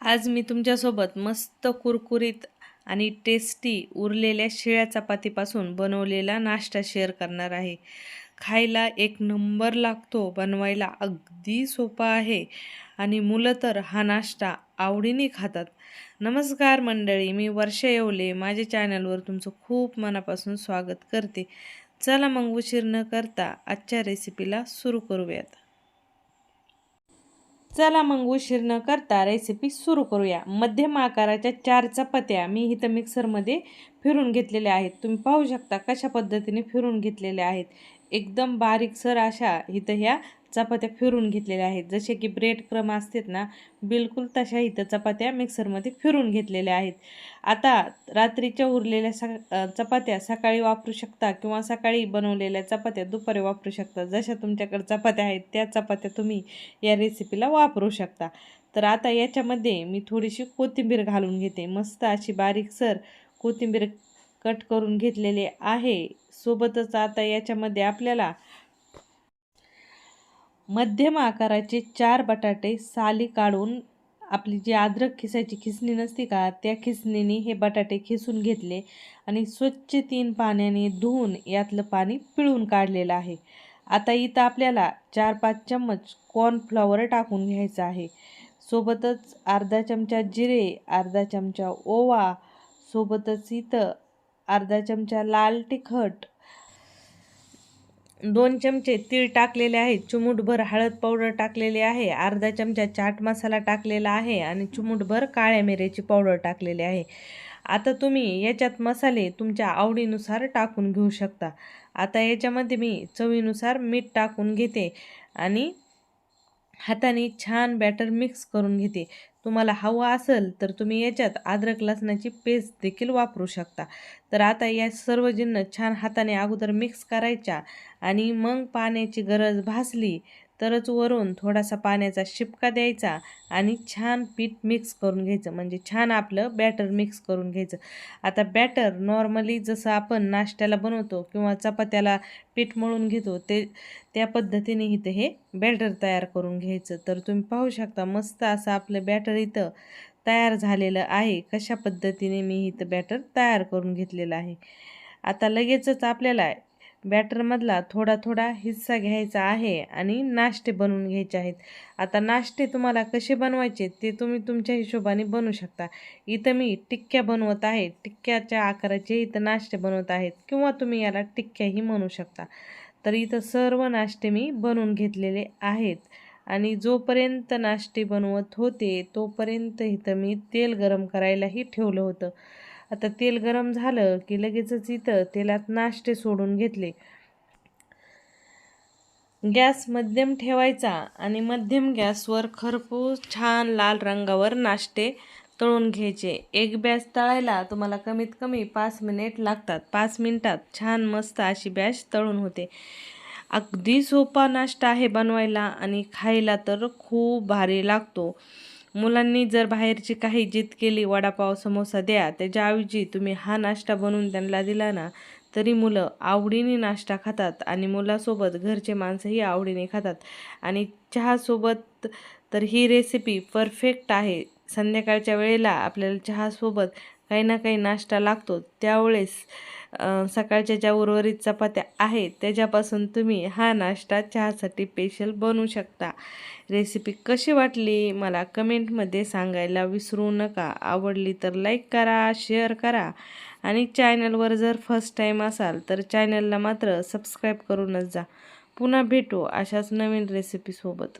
आज मी तुमच्यासोबत मस्त कुरकुरीत आणि टेस्टी उरलेल्या शिळ्या चपातीपासून बनवलेला नाश्ता शेअर करणार आहे. खायला एक नंबर लागतो बनवायला अगदी सोपा आहे आणि मुलं तर हा नाश्ता आवडीने खातात. नमस्कार मंडळी मी वर्षा येवले. माझ्या चॅनलवर तुमचं खूप मनापासून स्वागत करते. चला मग उशीर न करता आजच्या रेसिपीला सुरू करूयात. चला मग उशीर न करता रेसिपी सुरू करूया. मध्यम आकाराच्या चार चपात्या मी इथं मिक्सरमध्ये फिरून घेतलेल्या आहेत. तुम्ही पाहू शकता कशा पद्धतीने फिरून घेतलेल्या आहेत. एकदम बारीकसर अशा इथं ह्या चपात्या फिरून घेतलेल्या आहेत. जसे की ब्रेड क्रम असतात ना बिलकुल तशा इथं चपात्या मिक्सरमध्ये फिरून घेतलेल्या आहेत. आता रात्रीच्या उरलेल्या स चपात्या सकाळी वापरू शकता किंवा सकाळी बनवलेल्या चपात्या दुपारी वापरू शकता. जशा तुमच्याकडे चपात्या आहेत त्या चपात्या तुम्ही या रेसिपीला वापरू शकता. तर आता याच्यामध्ये मी थोडीशी कोथिंबीर घालून घेते. मस्त अशी बारीकसर कोथिंबीर कट करून घेतलेले आहे. सोबतच आता याच्यामध्ये आपल्याला मध्यम आकाराचे चार बटाटे साली काढून आपली जी अद्रक खिसायची खिसणी नसती का त्या खिसणीने हे बटाटे खिसून घेतले आणि स्वच्छ तीन पाण्याने धुवून यातलं पाणी पिळून काढलेलं आहे. आता इथं आपल्याला चार पाच चम्मच कॉर्नफ्लॉवर टाकून घ्यायचं आहे. सोबतच अर्धा चमचा जिरे अर्धा चमचा ओवा सोबतच इथं अर्धा चमचा लाल तिखट दोन चमचे तीळ टाकलेले आहेत चिमूटभर हळद पावडर टाकलेली आहे अर्धा चमचा चाट मसाला टाकलेला आहे आणि चिमूटभर काळ्या मिऱ्याची पावडर टाकलेली आहे. आता तुम्ही याच्यात मसाले तुमच्या आवडीनुसार टाकून घेऊ शकता. आता याच्यामध्ये मी चवीनुसार मीठ टाकून घेते आणि हाताने छान बॅटर मिक्स करून घेते. तुम्हाला हवं असेल तर तुम्ही याच्यात अद्रक लसणाची पेस्ट देखील वापरू शकता. तर आता या सर्व जिन्न छान हाताने अगोदर मिक्स करायच्या आणि मग पाण्याची गरज भासली तरच वरून थोडासा पाण्याचा शिपका द्यायचा आणि छान पीठ मिक्स करून घ्यायचं. म्हणजे छान आपलं बॅटर मिक्स करून घ्यायचं. आता बॅटर नॉर्मली जसं आपण नाश्त्याला बनवतो किंवा चपात्याला पीठ मळून घेतो ते त्या पद्धतीने इथं हे बॅटर तयार करून घ्यायचं. तर तुम्ही पाहू शकता मस्त असं आपलं बॅटर इथं तयार झालेलं आहे. कशा पद्धतीने मी इथं बॅटर तयार करून घेतलेलं आहे. आता लगेचच आपल्याला बॅटरमधला थोडा थोडा हिस्सा घ्यायचा आहे आणि नाश्ते बनवून घ्यायचे आहेत. आता नाश्ते तुम्हाला कसे बनवायचे ते तुम्ही तुमच्या हिशोबाने बनवू शकता. इथं मी टिक्क्या बनवत आहे. टिक्क्याच्या आकाराचे इथं नाश्ते बनवत आहेत किंवा तुम्ही याला टिक्क्याही म्हणू शकता. तर इथं सर्व नाश्ते मी बनवून घेतलेले आहेत. आणि जोपर्यंत नाश्ते बनवत होते तोपर्यंत इथं मी तेल गरम करायलाही ठेवलं होतं. आता तेल गरम झालं की लगेचच इथं तेलात नाश्ते सोडून घेतले. गॅस मध्यम ठेवायचा आणि मध्यम गॅसवर खरपूस छान लाल रंगावर नाश्ते तळून घ्यायचे. एक बॅच तळायला तुम्हाला कमीत कमी पाच मिनिट लागतात. पाच मिनिटात छान मस्त अशी बॅच तळून होते. अगदी सोपा नाश्ता आहे बनवायला आणि खायला तर खूप भारी लागतो. मुलांनी जर बाहेरची काही जिद केली वडापाव समोसा द्या त्याच्याऐवजी तुम्ही हा नाश्ता बनवून त्यांना दिला ना तरी मुलं आवडीने नाश्ता खातात आणि मुलासोबत घरचे माणसंही आवडीने खातात. आणि चहासोबत तर ही रेसिपी परफेक्ट आहे. संध्याकाळच्या वेळेला आपल्याला चहासोबत काही ना काही नाश्ता लागतो. त्यावेळेस सकाळच्या ज्या उर्वरित चपात्या आहेत त्याच्यापासून तुम्ही हा नाश्ता चहासाठी स्पेशल बनवू शकता. रेसिपी कशी वाटली मला कमेंटमध्ये सांगायला विसरू नका. आवडली तर लाईक करा शेअर करा. आणि चॅनलवर जर फर्स्ट टाईम असाल तर चॅनलला मात्र सबस्क्राईब करूनच जा. पुन्हा भेटू अशाच नवीन रेसिपीसोबत